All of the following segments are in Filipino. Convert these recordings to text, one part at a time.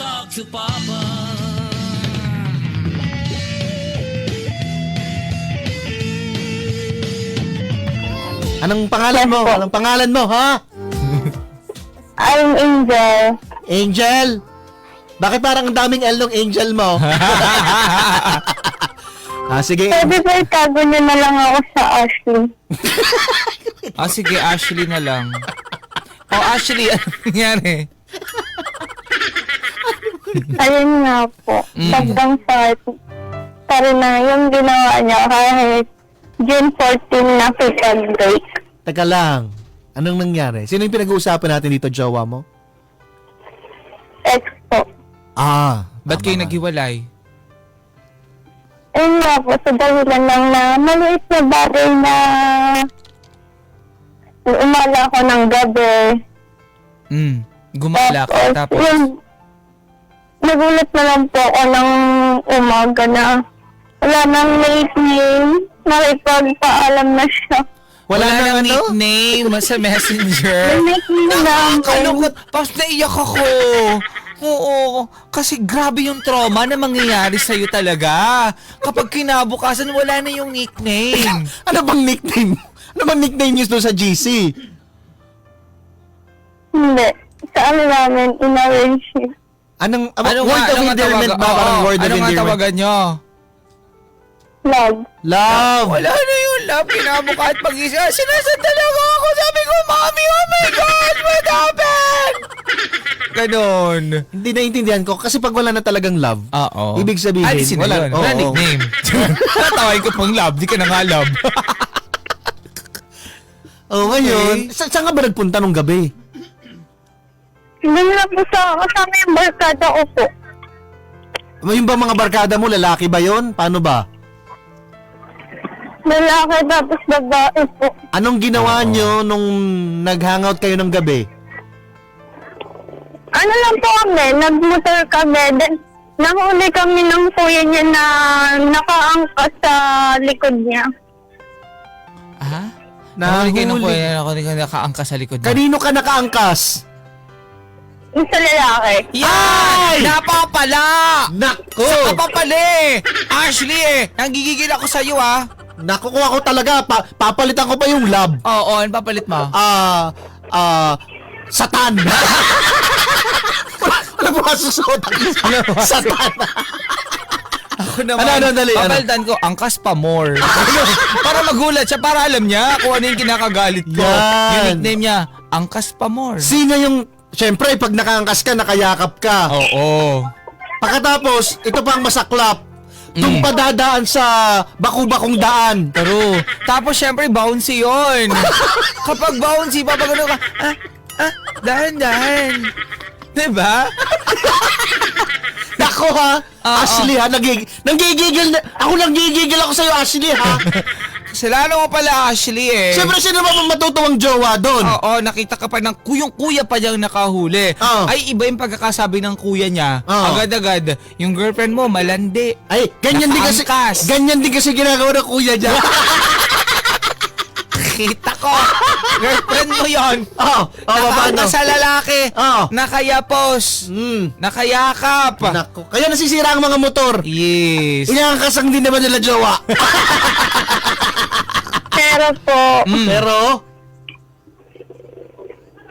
talk to Papa. Anong pangalan mo? Anong pangalan mo, ha? I'm Angel. Angel? Bakit parang ang daming L ng Angel mo? ah, sige. Pwede ba itago niyo na lang ako sa Ashley? Ah, sige, Ashley na lang. Oh, Ashley, ano nangyari? Ayun nga po. Sobrang sakit. Pero na yung ginawa niya kahit June 14 na kita break. Teka lang. Anong nangyari? Sino yung pinag-uusapan natin dito, jowa mo? Ex po. Ah. Ba't tama kayo nga. naghiwalay? Ayun nga po, sa dahilan lang na maliit na bagay na umala ako ng gabi. Hmm. Gumala ka, tapos... yun, nagulat na lang po ako ng umaga na wala nang nickname. Nakipagpaalam na siya. Wala, Wala, nang ano? nickname sa messenger. May nickname na Nakakalungkot. Tapos naiyak ako. Oo, kasi grabe yung trauma na mangyayari sa'yo talaga. Kapag kinabukasan, wala na yung nickname. Ano bang nickname? Ano bang nickname niyo doon sa GC? Hindi. Sa ano namin, in-arrange niya. Anong, Ano ano word nga, of ano endearment tawagan? ba? Parang word of ano nga endearment. tawagan nyo? Love. Love. Wala na yung love. Kinabukasan pag-isa. Sinasandal ako ako. Sabi ko, Mommy, oh my God, what happened? Ganon. Hindi naiintindihan ko kasi pag wala na talagang love, Oo. Ibig sabihin, na wala- yun. Wala oo. nickname. Natawag ko pang love. Di ka na nga love. oh, ngayon, sa saan ka ba nagpunta nung gabi? Hindi na po sa kasama yung barkada ko po. Yung ba mga barkada mo, lalaki ba yon? Paano ba? Lalaki tapos babae po. Anong ginawa nyo nung nag-hangout kayo ng gabi? Ano lang po kami, nagmotor kami. Then, nahuli kami ng kuya niya na nakaangkas sa likod niya. Ha? Nahuli. Nahuli kayo ng kuya ako di ka nakaangka sa likod niya. Kanino ka nakaangkas? Yung sa lalaki. Yan! Napapala! Nako! Sa kapapali! Ashley eh! Nanggigigil ako sa'yo ah! Nakukuha ko talaga. Pa- papalitan ko pa yung love. Oo, ano papalit mo? Ah, ah, satan. Wala mo kasusuot. Satan. Ako naman, Ano, ano, dali, ano? papalitan ko, angkas pa more. para magulat siya, para alam niya kung ano yung kinakagalit ko. Yan. Yung nickname niya, angkas pa more. Sino yung, syempre, pag nakaangkas ka, nakayakap ka. Oo. Pagkatapos, ito pang masaklap. Itong Mm. padadaan sa baku-bakong daan. True. Tapos syempre, bouncy yon. Kapag bouncy, papagano ka, ah, ah, dahan-dahan. Diba? Nako ha, Oo. Ashley ha, nagig nanggigigil na, ako nanggigigil ako sa'yo Ashley ha. Kasalanan mo pala, Ashley eh. Siyempre sino ba matutuwang jowa doon? Oo, nakita ka pa ng kuyong kuya pa niyang nakahuli. Oo. Ay, iba yung pagkakasabi ng kuya niya. Oo. Agad-agad, yung girlfriend mo, malandi. Ay, ganyan din kasi, Nakaangkas. ganyan din kasi ginagawa ng kuya niya. Kita ko. Girlfriend mo yon. Oo, oh, paano? Nakaangkas sa lalaki. Oo. Nakayapos. Hmm. Nakayakap. Nako, kaya nasisira ang mga motor. yes. Inaangkasang din naman nila jowa. Pero po, Mm. Pero,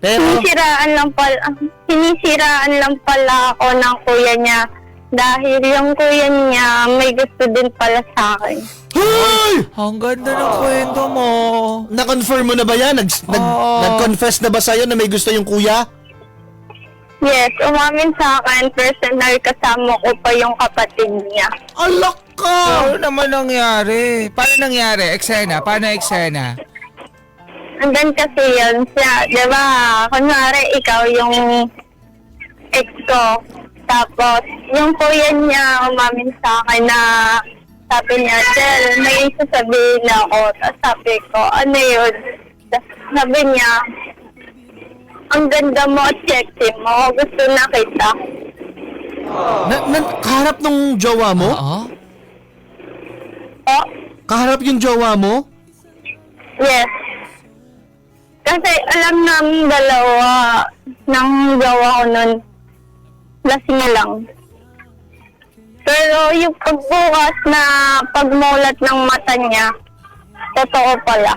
pero, sinisiraan lang pala, sinisiraan lang pala ako ng kuya niya. Dahil yung kuya niya may gusto din pala sa akin. Hoy! Ang ganda ng kwento mo. Na-confirm mo na ba yan? Nag, nag, Oo. nag-confess na ba sa'yo na may gusto yung kuya? Yes, umamin sa akin, personal kasama ko pa yung kapatid niya. Alak ka! Ano naman nangyari? Paano nangyari? Eksena? Paano eksena? And then kasi yun, siya, di ba, kunwari ikaw yung ex ko. Tapos, yung kuya niya umamin sa akin na sabi niya, Del, may sasabihin ako. Tapos sabi ko, ano yun? Sabi niya, ang ganda mo at sexy mo. Gusto na kita. Na, na, kaharap nung jowa mo? Oo? Oh, Kaharap yung jowa mo? yes. Kasi alam namin dalawa ng jowa ko nun lasing lang. Pero yung pagbukas na pagmulat ng mata niya, totoo pala.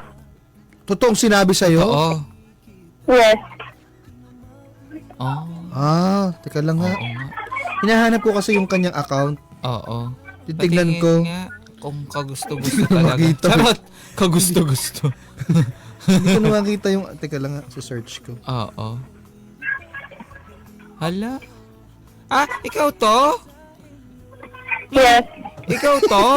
Totoong sinabi sa'yo? Oo. Yes. Oh, Ah, teka lang nga. oo nga. Hinahanap ko kasi yung kanyang account. Oo. Titignan Patingin ko. nga Kung kagusto-gusto talaga. makita. Charot! Kagusto-gusto. Hindi ko na makita yung... Teka lang nga, sa search ko. Oo. Hala? Ah, ikaw to? Yes. Ikaw to?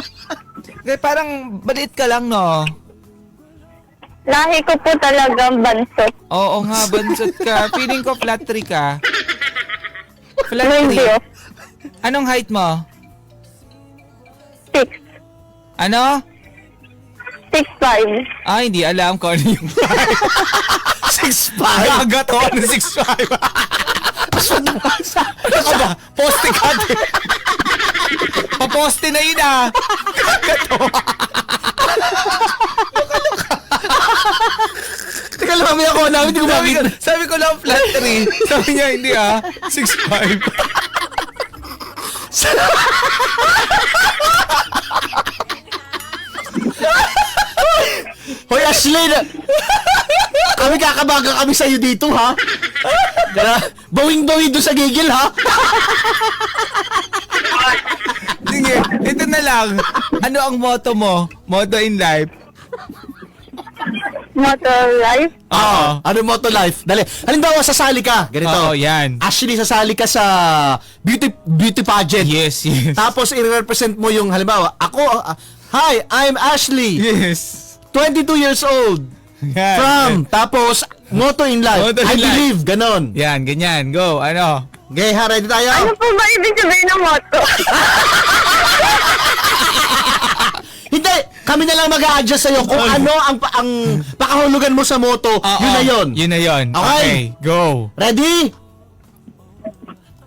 Kaya parang balit ka lang, no? Lahi ko po talagang bansot. Oo nga, bansot ka. Feeling ko flat tree ka. Flat Hindi. Anong height mo? Six. Ano? Six five. Ah, hindi alam ko ano yung 6'5"! Gaga to, ano 6'5"? ano ka ba? Poste ka din. Paposte na yun ah. Teka lang, mamaya ko namin, hindi ko Sabi ko, makita. sabi ko lang flat tree. Sabi niya, hindi ah. 6'5". Hoy, Ashley! na- kami kakabaga kami sa'yo dito, ha? Kaya, bawing-bawing doon sa gigil, ha? Sige, ito na lang. Ano ang motto mo? Motto in life? Motor life. Oo. Ano mo to life? Dali. Halimbawa, sasali ka. Ganito. Oo, yan. Actually, sasali ka sa beauty beauty pageant. Yes, yes. Tapos, i-represent mo yung, halimbawa, ako, ah, Hi, I'm Ashley. Yes. 22 years old. Yan. From, tapos, motto in life. Motto I in life. believe, ganon. Yan, ganyan. Go, ano? Okay, ha, ready tayo? Ano po ba ibig sabihin ng motto? Hindi, kami na lang mag-a-adjust sa'yo kung ano ang, ang pakahulugan mo sa motto, Oo, yun na yun. Yun na yun. Okay. Okay, go. Ready?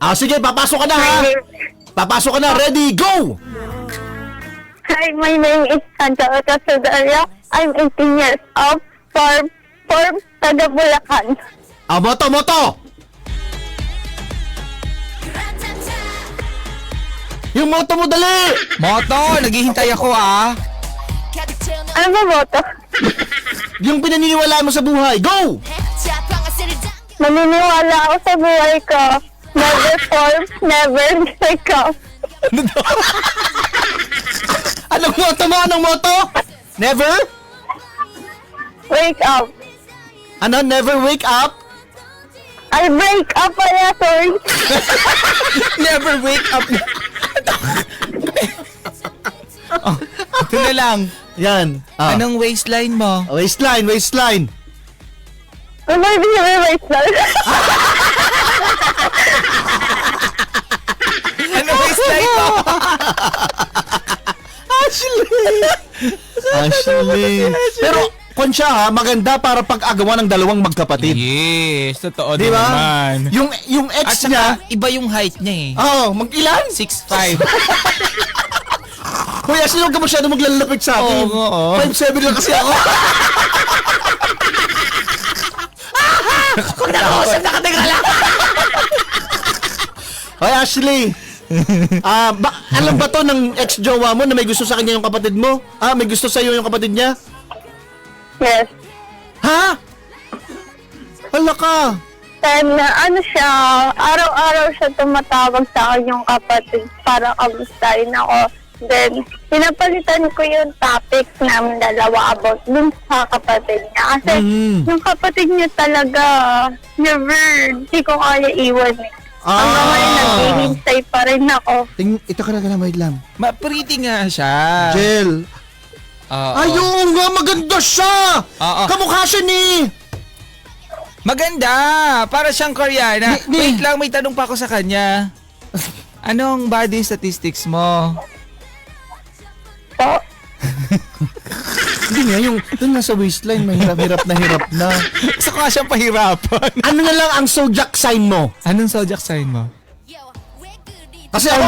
Ah, sige, papasok ka na ha. Papasok ka na. Ready, go! Hi, my name is Santa Ota Sudaria. I'm 18 years old. From, from taga Bulacan. Ah, moto, moto! Yung moto mo, dali! Moto, naghihintay ako ah. Ano ba motto? Yung pinaniniwalaan mo sa buhay, go! Maniniwala ako sa buhay ko. Never fall, never break up. Anong moto mo? Anong moto? Never? Wake up. Ano? Never wake up? I break up pala, sorry. Never wake up. oh, ito na lang. Yan. Ah. Anong waistline mo? Waistline, waistline. Ano ba ibig sabihin waistline? Anong waistline mo? Ashley! Ashley. Pero, kung siya ha, maganda para pag-agawa ng dalawang magkapatid. Yes, totoo Di ba? naman. Yung, yung At ex niya, saka, iba yung height niya eh. oh, mag-ilan? 6'5". Kuya, sino ka masyado maglalapit sa akin? Oo, oo. 5'7 lang kasi ako. Kung nakausap na lang. Hoy, Ashley. Ah, ba, alam ba to ng ex-jowa mo na may gusto sa kanya yung kapatid mo? Ah, may gusto sa iyo yung kapatid niya? Yes. Ha? Hala ka. Time na ano siya, araw-araw siya tumatawag sa akin yung kapatid para kamustahin ako. Then, pinapalitan ko yung topics namin dalawa about dun sa kapatid niya. Kasi Mhm. yung kapatid niya talaga, never, di ko kaya iwan eh. Hanggang ngayon, Ah. naghihintay pa rin ako. Ting, ito ka na ka na, wait lang. Ma pretty nga siya. Jel. Oo. Ayun nga, maganda siya! Oo. Kamukha siya ni... Maganda! Para siyang Koreana. Ni- ni- Wait lang, may tanong pa ako sa kanya. Anong body statistics mo? So, Hindi nga, yung doon nga sa waistline, mahirap-hirap na hirap na. Gusto ko nga siyang pahirapan. Ano na lang ang zodiac sign mo? Anong zodiac sign mo? Kasi ako,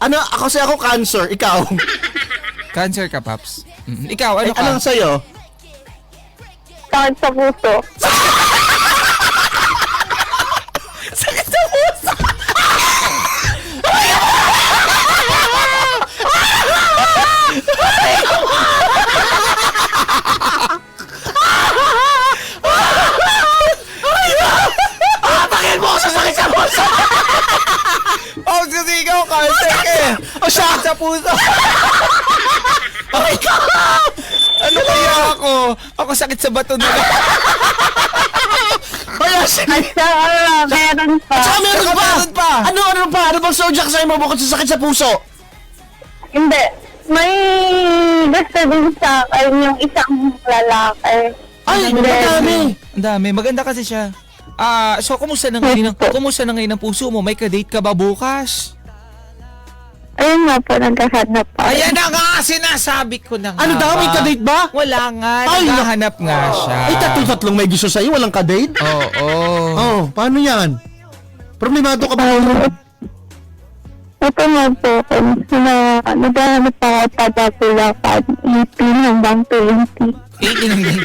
ano, ako kasi ako cancer, ikaw. Cancer ka, Paps. Mm, Ikaw, ano Ay, ka? anong sa'yo? Sakit sa puso. Sakit sa puso! Bakit mo ako sasakit sa puso? Oh, kasi ikaw, cancer ka eh! O siya! Sa puso sakit sa bato na. Kaya sige! At saka, meron pa. Saka meron pa! meron pa! Ano, ano pa? Ano bang zodiac sign mo bukod sa sakit sa puso? Hindi. May gusto din sa akin yung isang lalaki. Ay, then, madami! Ang dami. Maganda kasi siya. Ah, so kumusta na ngayon ang, kumusta na ngayon ang puso mo? May ka-date ka ba bukas? Ayun nga po, naghahanap pa. Ayan na nga, sinasabi ko na nga Ano daw? May kadate ba? Wala nga, Ay, naghahanap nga siya. Ay, tatlo-tatlong may gusto sa'yo, walang kadate? Oo. Oh, paano yan? Problemado ka ba? Ito nga po, na naghahanap pa ako taga-Bulacan, 18 hanggang 20. Eh, inang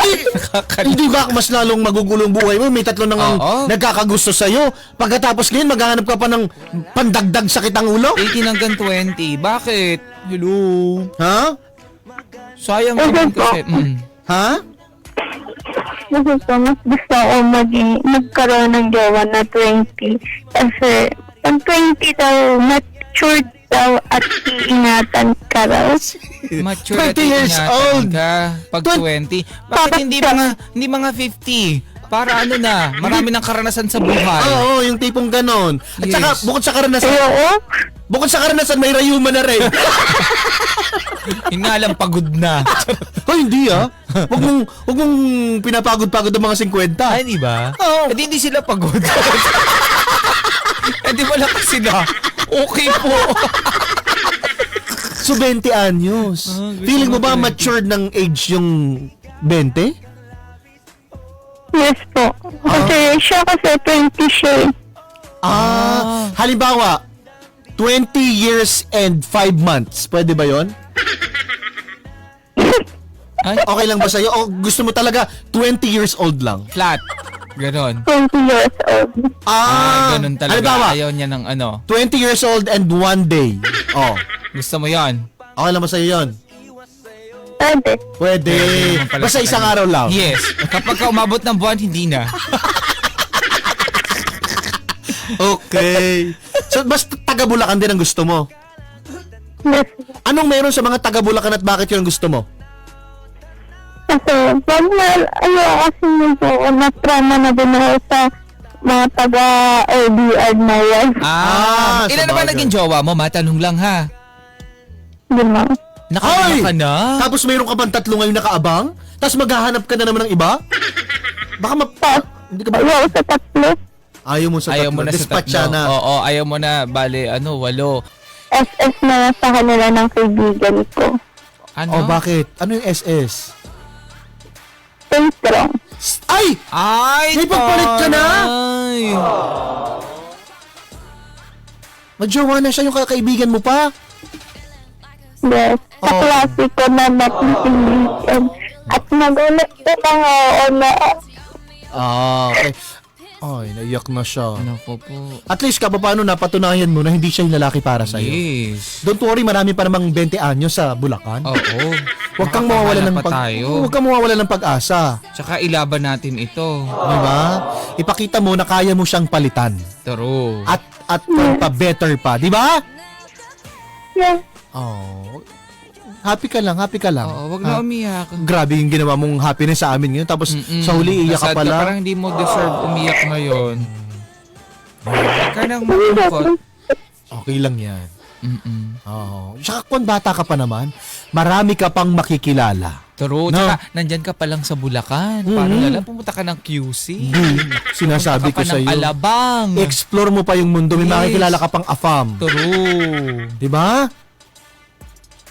Hindi, hindi ba mas lalong magugulong buhay mo? May tatlo nang Oo. nagkakagusto sa'yo. Pagkatapos ngayon, maghahanap ka pa ng pandagdag sakit ang ulo? 18 hanggang 20. Bakit? Hello? Ha? Sayang naman kasi. Mm. Ha? Kasi po, mas gusto ako maging, magkaroon ng jowa na 20. Kasi, pag 20 daw, matured daw at iingatan ka raw. Mature 20 at years ingatan old. Ka pag Twen- 20. Bakit hindi mga, hindi mga 50? Para ano na, marami ng karanasan sa buhay. Oo, yung tipong ganon. At Yes. saka, bukod sa karanasan, Ayoko. bukod sa karanasan, may rayuma na rin. Lang, pagod na. Hoy, hindi ah. Huwag mong, huwag mong pinapagod-pagod ang mga 50. Ay, di ba? Oo. Eh, di, hindi sila pagod. eh, di wala kasi na. Okay po. So, 20 anyos. Ah, gusto Feeling mo mo ba 20? matured ng age yung 20? Yes po. Kasi siya kasi 20 siya. eh. Ah, halimbawa, 20 years and 5 months. Pwede ba yon? Ay, Okay lang ba sa'yo? O gusto mo talaga 20 years old lang? flat. Ganon. 20 years old. Ah, Ah, ganun talaga. Halimbawa, Ayaw niya ng ano. 20 years old and 1 day. Oh, Gusto mo yon? okay lang ba sa'yo yun? Pwede. Pwede. naman pala Basta sa isang kanya. araw lang. Yes. Kapag ka umabot ng buwan, hindi na. Okay. So, basta taga Bulacan din ang gusto mo. Yes. Anong meron sa mga taga Bulacan at bakit yun ang gusto mo? Kasi, pag na, ayaw kasi medyo na-trauma na din ako sa mga taga-LDR na yan. Ah, ilan na ba sabagay. naging jowa mo? Matanong lang ha. Di ba? Nakakaya Ay! ka na? Tapos mayroon ka pang tatlo ngayon nakaabang? Tapos maghahanap ka na naman ng iba? Baka map... Hindi ka ba... Ayaw sa tatlo. Ayaw mo sa Ayaw tatlo. mo na sa Dispatcha tatlo. na. Oo, ayaw mo na. Bale, ano, walo. SS na sa kanila ng kaibigan ko. Ano? Oh, bakit? Ano yung SS? Strong. Ay! Ay, May pagpalit ka na? Ay. Magjowa na siya yung kakaibigan mo pa. Yes. Sa Oh. klase ko na napipilitan. At nagulat ko lang oo na Ah, okay. Ay, naiyak na siya. Nako po. At least, paano napatunayan mo na hindi siya yung lalaki para sa'yo. Yes. Don't worry, marami pa namang 20 anyos sa Bulacan. Oo. Huwag kang mawawala ng pa pag tayo. Huwag kang mawawala ng pag-asa. Tsaka ilaban natin ito. Di ba? Ipakita mo na kaya mo siyang palitan. True. At at pa better pa, di ba? yes. Oh. Happy ka lang, happy ka lang. Oo, wag na umiyak. Grabe yung ginawa mong happiness sa amin ngayon. Tapos Mm-mm. sa huli iyak ka Nasad pala. Parang hindi mo deserve umiyak ngayon. Huwag ka nang malungkot. Okay lang yan. Mm-mm. Oo. Tsaka kung bata ka pa naman, marami ka pang makikilala. True. No. Tsaka, nandyan ka pa lang sa Bulacan. Paano Mhm. na lang pumunta ka ng QC? Di, sinasabi ko Pumunta ka sa ng iyo. Alabang. Explore mo pa yung mundo. May Yes. makikilala ka pang afam. True. Di ba?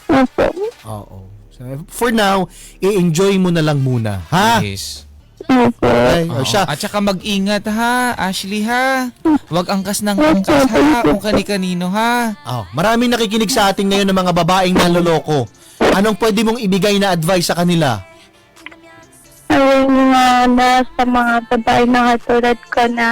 Opo. Oo. So, for now, i-enjoy mo na lang muna. Ha? Yes. Opo. Okay. Oo. O siya, At saka mag-ingat ha, Ashley ha. Huwag angkas ng angkas ha, kung kani-kanino ha. Oh, maraming nakikinig sa atin ngayon ng mga babaeng naloloko. Anong pwede mong ibigay na advice sa kanila? Ayun nga na sa mga babae na katulad ko na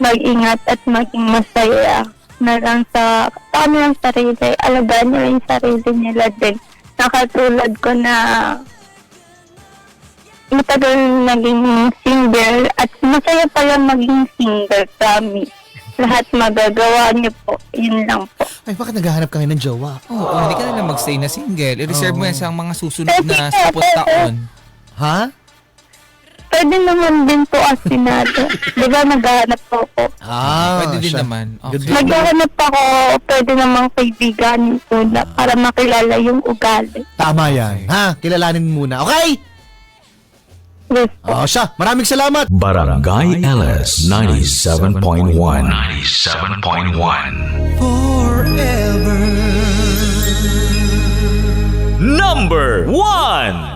mag-ingat at maging masaya na lang sa sa kanilang sarili. Alagaan nila yung sarili nila din. Nakatulad ko na matagal naging single at masaya pala maging single, promise. Lahat magagawa niyo po. Yun lang po. Ay, bakit naghahanap ka ngayon ng jowa? Oo, hindi ka na lang magstay na single. I-reserve mo yan sa mga susunod na ka, 10 pwede. taon. Ha? Pwede naman din po asinado. Di ba naghahanap po ako? Ah, Pwede din siya. naman. Okay. Naghahanap ako, pwede namang kaibiganin ko na para makilala yung ugali. Tama yan. Ha? Kilalanin muna. Okay? Yes po. Oh, siya. Maraming salamat. Barangay LS 97.1 97.1 Number 1